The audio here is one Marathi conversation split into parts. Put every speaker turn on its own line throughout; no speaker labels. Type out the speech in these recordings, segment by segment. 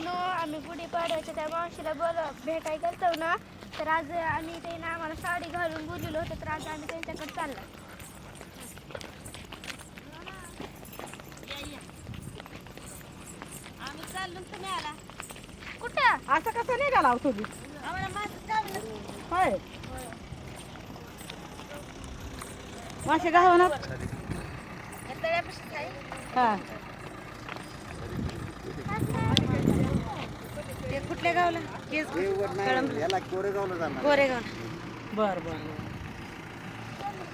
मित्रांनो आम्ही गुढीपाडव्याच्या त्या मावशीला बोल भेटाय गेलतो ना तर आज आम्ही ते ना आम्हाला साडी घालून बोललेलो होतं तर आज आम्ही त्यांच्याकडे चाललो
आम्ही चाललो तुम्ही आला.
कुठं?
असं कसं निघाला हो तुम्ही?
आम्हाला मासच गावलं
होय. मासे
आहे
हा.
ते कुठल्या गावला? केस
याला कोरेगावला जाणार.
गोरेगाव
बर बर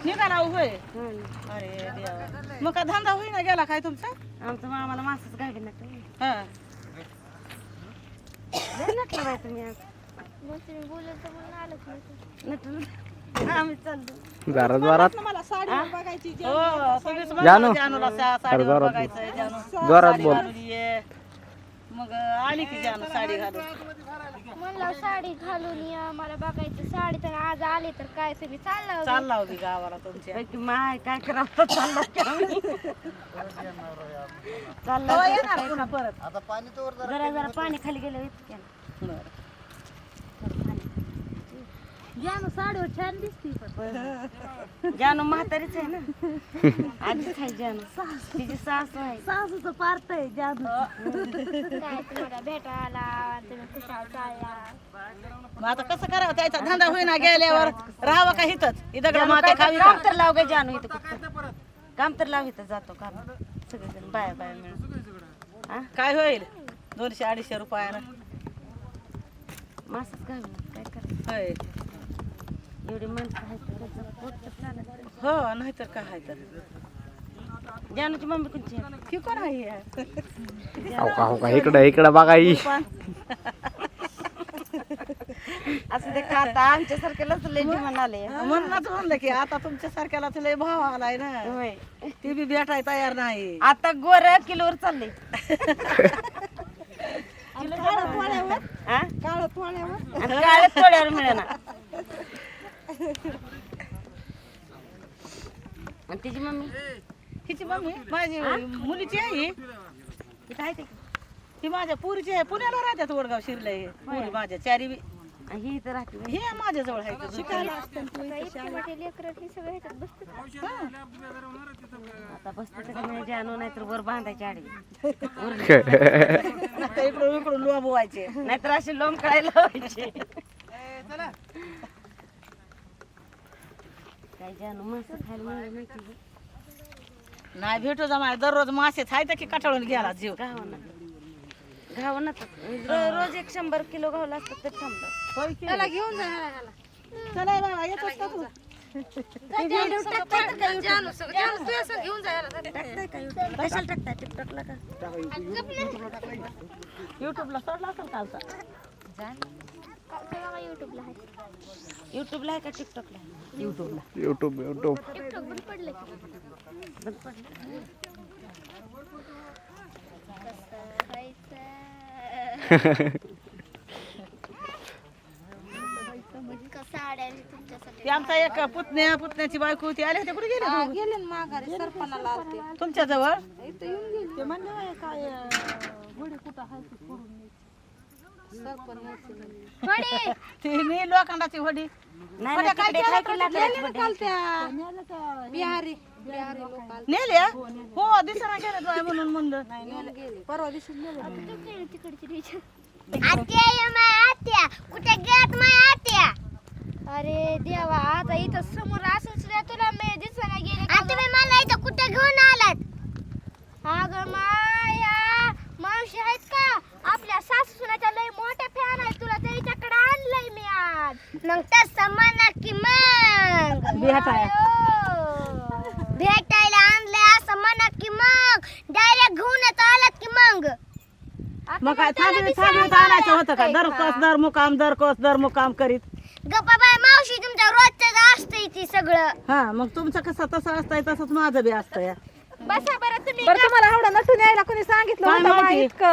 निघाला हो होय अरे देवा. मग का धंदा होईना गेला काय तुमचा?
आमचं आम्हाला मासच गाडी
हा.
नटलं बाय तुम्ही आज.
मग तुम्ही बोलत तर म्हणून आलोच नाही
नटलं आम्ही चाललो
जरा जोरात
मला साडी बघायची हो तुम्हीच
जानू.
जानूला सा- साडीवर. बघायचंय जानू.
जोरात
साडी
बोल.
घालून ये. मग आली की जानू साडी घालून.
म्हणलं साडी घालून या मला बघायचं साडी तर आज आले तर काय तुम्ही चालला
चालला होती गावाला तुमच्या.
की माय काय करावं चाललं की आम्ही. चाललं
येणार पुन्हा परत.
आता पाणी तर जरा
जरा जरा पाणी खाली गेलं इतक्या
बरं.
जानू साडीवर छान दिसते जानू म्हातारीच आहे ना. आधीच आहे जानू तिची सासू आहे. सासूचं पार्ट आहे जानू
काय तुम्हाला भेटायला
मग आता कसं करावं? त्याचा धंदा होईना गेल्यावर. राहावं का हिथंच इथं दगड माते खावी
काम
का?
तर लाव ग जानू इथं काम तर लाव इथं जातो काम. सगळेजण बाया बाया मिळून. हा
काय होईल? दोनशे अडीचशे रुपयानं.
मासच घालून काय करायचं?
होय.
एवढी माणसं आहेत त्याचं पोट तर चालत
हो नाहीतर काय आहे तर.
जानूची मम्मी कोणची आहे?
ती कोण आहे? हे?
हो का हो का इकडं इकडं बघा ही.
असं ते खाता आमच्यासारख्यालाच लय डिमांड आले
म्हणूनच म्हणलं की आता तुमच्या सारख्याला तुला भाव आलाय ना.
होय.
ती बी भेटाय तयार नाही.
आता गोर किलोवर चालले हा?
काळ पोळ्यावर
मिळेना. आणि तिची मम्मी?
हिची मम्मी? माझी मुलीची आहे ही.
इथं आहे ते?
ही माझ्या पुरीची आहे. पुण्याला राहतात वडगाव शिरले हे पुरी माझ्या चारी बी
आणि ही इथं राहते.
हे माझ्या जवळ आहे. का शिकायला
इतके मोठे लेकरं हे सगळे ह्याच्यात बसतात.
आता बसते जानू नाहीतर वर बांधायची आडवी
इकडून इकडून लोंबवायचे.
नाहीतर असे लोम कळायला लावायचे. काय जानू मस्त खायला मिळालं नाही की? गं.
नाही भेटू जमा दररोज मासे खायचं की कटाळून गेला जीव?
घावना. घावना तर रोज एक शंभर किलो घावला असतं तर थांबलं
होय की? चला बाबा येतोस का तू?
कशाला टाकताय? टिकटॉकला का?
युट्यूबला सोडला असेल कालचा.
युट्यूबला आहे.
युट्यूबला आहे का टिकटॉकला
युट्यूबला.
युट्यूब युट्यूब
टिकटॉक बंद पडलं
बंद पडलं?
ती आमचा एक पुतण्या पुतण्याची बायको ती आली होती कुठे गेली तू?
गेले ना माघारी सरपणाला
तुमच्या जवळ
इथं येऊन गेले.
ते म्हणले "होय, काय कुठं आहे ती फोडून न्यायची."
सरपण नसेल.
वडी
ती मी लोखंडाची होडी.
नाही नाही, तिकडे काय की लाकडाची बड्डी.
चालत्या बिहारी बिहारी लोक. आले
नेल्या? हो दिसना गेलं म्हणून म्हणलं
गेले परवा दिवशी नेले
तिकडची टीचर आत्या ये माय आत्या. कुठे गेत माय आत्या? अरे देवा आता इथं समोर असंच रे तुला मी दिसायला गेले आता तुम्ही मला इथं कुठे घेऊन आलात? अगं माया मावशी आहेत का आपल्या सासू सुनाच्या लय मोठ्या फॅन आहेत तुला त्याच्याकडे आणलंय मी आज मग तसं म्हणा की मग.
भेटाया.
भेटायला आणलंय असं म्हणा की मग. डायरेक्ट घेऊनच आलात की मग.
मग काय थांबी थांबी आणायचं होतं का? दर कस दर मुकाम दर कस दर मुकाम करीत.
गप्पाबाई मावशी तुमच्या रोजचं असतंय ती सगळं.
हा मग तुमचं कसं तसं असतंय तसंच माझं बी असतंय.
बसा बरं तुम्ही
बरं तुम्हाला एवढं नटून यायला कोणी सांगितलं
काय
होतं बा
माहिती?
इतकं?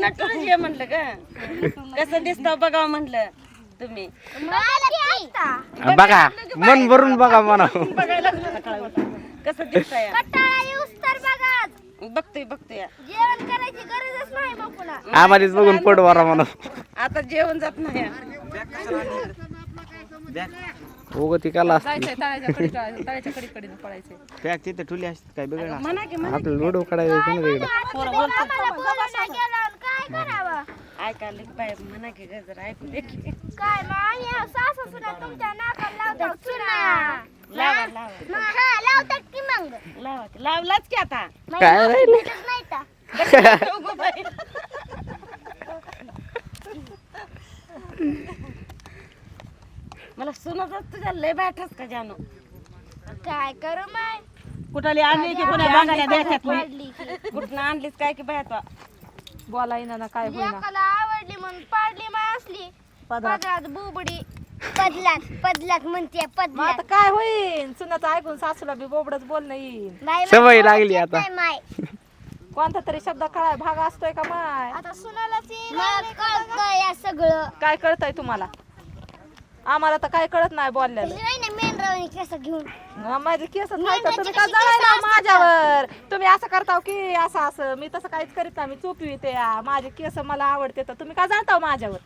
नटूनच
ये म्हटलं का कसं दिसतं बघा म्हटलं तुम्ही.
बघा. मन भरून बघा म्हणा.
बघायला कसं दिसतंय? बघतोय बघतोय.
जेवण करायची गरजच नाही मग पुन्हा.
आम्हालाच बघून पड बरा म्हणा.
आता जेवण जात नाही.
उग ती काला असते
जायचंय तळ्याच्या कडे तळ्याच्या कडे कडे पळायचंय
पॅक तिथे ठुली असते काय बिघडणार
म्हणा की म्हणा
आपलं व्हिडिओ काढायचं
करावं
ऐकायला की बाय म्हणा की गं जरा ऐकू दे की
काय आम्ही सासू सुना तुमच्या नाकाला लावतो चुना
लावा लावा
हा लावतात की मग
लावा लावलाच की आता
काय राहिलं?
नाही.
उगं बाई. मला सुनतच तुझ्या लय बॅठस का जानू
काय करू माय?
कुठाली आणली की कोण्या बांगाल्या देशातली?
पाडली की.
कुठनं आणलीस काय की बाय
बोलायना ना काय
लेकाला आवडली म्हणून पाडली माय असली. पदरात. बुबडी. पदलात पदलात म्हणते
मग आता
पदलात
काय होईन? सुनाचं ऐकून सासूला बी बोबडच बोलणं येईन.
बाई,
सवय
मला
लागली आता.
नाही माय.
कोणता तरी शब्द कळाय भाग असतोय का माय?
आता सुनालाच मला कळतं या सगळं
काय कळतंय तुम्हाला? आम्हाला तर काय कळत नाही बोलल्याला
तुझी नाही ना मेन रावणी केस घेऊन.
हा, माझे केस नाही तर तुम्ही का जळायला
असतात?
माझ्यावर? तुम्ही असं करताव की असं असं. मी तसं काहीच करीत नाही. मी चोपी ते माझे केस मला आवडते तर तुम्ही का जाणताव माझ्यावर?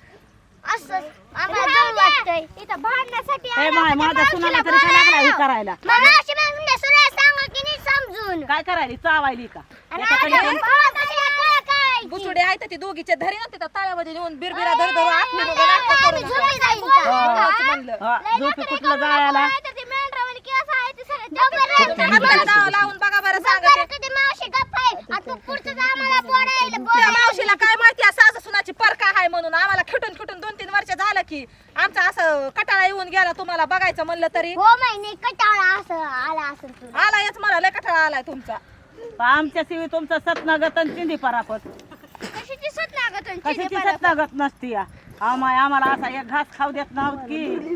असं आम्हाला जड वाटतंय. इथं भांडण्यासाठी आला
माय
होता
माझ्या
त्या
सुनाला
मावशीला
तरी काय लागला हे
बोलायला.
करायला
म्हणून सांगा की नाही समजून.
काय करायली? चावायली का?
आणि आम्हाला?
बुचुडे आहेत ते दोघीचे धरी ना तिथं तळ्यामध्ये नेऊन बिरबिरा धर धरू
मग
दोघं नाटकं
आम्ही
करून
झोपी जाईन. का?
असं म्हणलं.
हा,
लय
झोपी
नाटकं
कुठलं जायला?
ते केस आहे ते सगळे.
हाताला लावून बघा बरं सांगते
बरं कधी मावशी गप्प आहे. आता पुढचं आम्हाला बोलायला
त्या
बोलायला
मावशीला काय माहिती आहे सासू सुनाची परका आहे म्हणून आम्हाला खिटून खिटून दोन तीन वर्ष झालं की आमचा असं कटाळा येऊन गेला तुम्हाला बघायचं म्हणलं तरी.
हो महिने कटाळा असं आला असं तुला.
आला येच मला लय कटाळा आलाय तुमचा.
आमच्या शिवी तुमचं सतनागत आणि चिंधी परापत
दिसत ना ग तुमची
कशाची सतनागत नसती या. आम्हा आम्हाला असा एक घास खाऊ देत नव्हत. की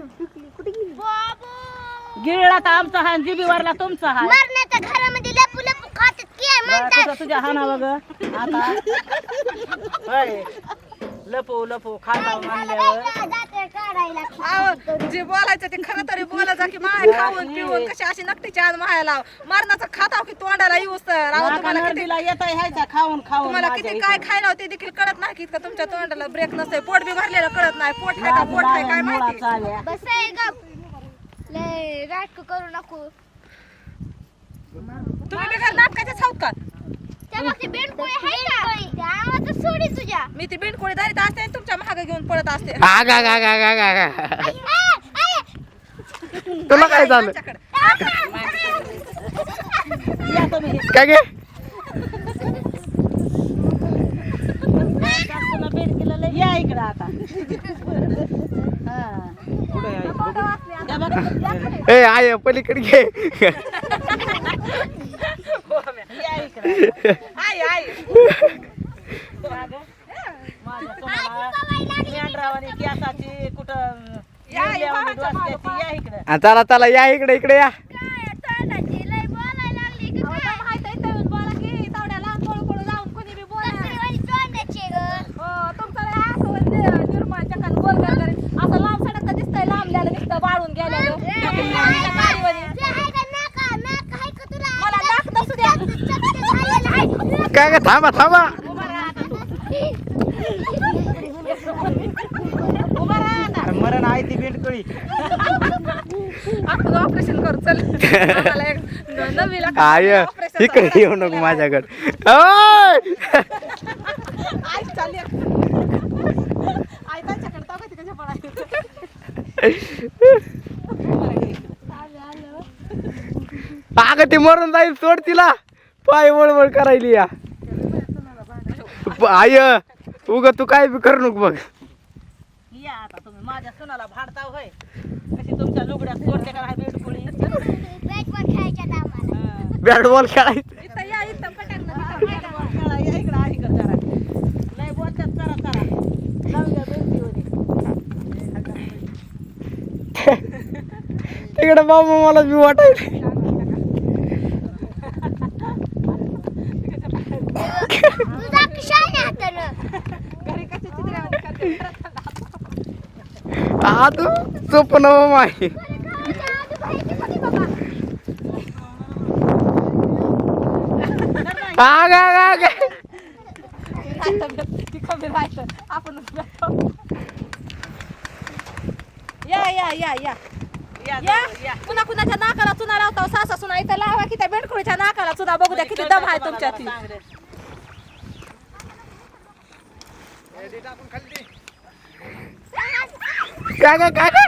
बाबू!
गिळला तर आमचा हा जिबीवरला तुमचा हा
मरण्याच्या घरामध्ये लपू लपू खातात की म्हणतात.
तुझं तुझ्या हाना बघ. आता होय. लपू लपू खाता म्हणल्यावर
जाते काढायला
अहो, जे बोलायचं ते खरं तरी बोला जा की माय खाऊन पिऊन कशी अशी नकटीची आज मायाला मरणाचं खाताव की तोंडाला येऊस तर तुम्हाला किती
येत खाऊन खाऊन
तुम्हाला
माझ्या
किती
इथं.
काय खायला होते देखील कळत नाही की इतकं तुमच्या तोंडाला ब्रेक नसतंय. पोट बी भरलेलं कळत नाही. पोट आहे का पोट आहे काय माहिती?
चाल्या.
बस आहे गप. लय राटक करू नको.
तुम्ही बिगर नाटकाचे साऊत का? मी ती बिनकोळी धरीत असते आणि तुमच्या महाग घेऊन पळत असते.
आगा गा गा गा गा गा
आई, आई, आई.
तुला काय झालं?
आमच्याकडे.
काय गे.
या इकडं आता. हा. या बघ.
ए आय पलीकडे घे.
या इकडं.
चला चला या इकडे इकडे या.
काय तोंडाची लय बोलायला लागली की काय?
माहीत
काय ग? थांबा थांबा.
मरण आहे ती बेंडकळी
आपण ऑपरेशन करू चल.
आय इकडे येऊ नको माझ्याकडे. अगं ती मरून जाईल सोड तिला. पाय वळवळ करायली या. आय उग तू काय बी करू नको बघ.
या आता तुम्ही माझ्या सुनाला भाडता होय. कशी तुमच्या लुगड्यात सोडते का नाही बेडकुळी
बॅट बॉल खेळायचं.
इथं या इथं पटाक ना
खेळा, या इकडं जरा. लय बोलतात द्या.
तिकडे बाबा मला बी वाटायला. हा तू चोपन माय आग आग.
जातो. या या या. या या. कुणा कुणाच्या नाकाला चुना लावता सासा सुना इथं लावा की त्या बेंडकुळीच्या नाकाला चुना. बघू द्या किती दम आहे तुमच्या ती
काय काय काय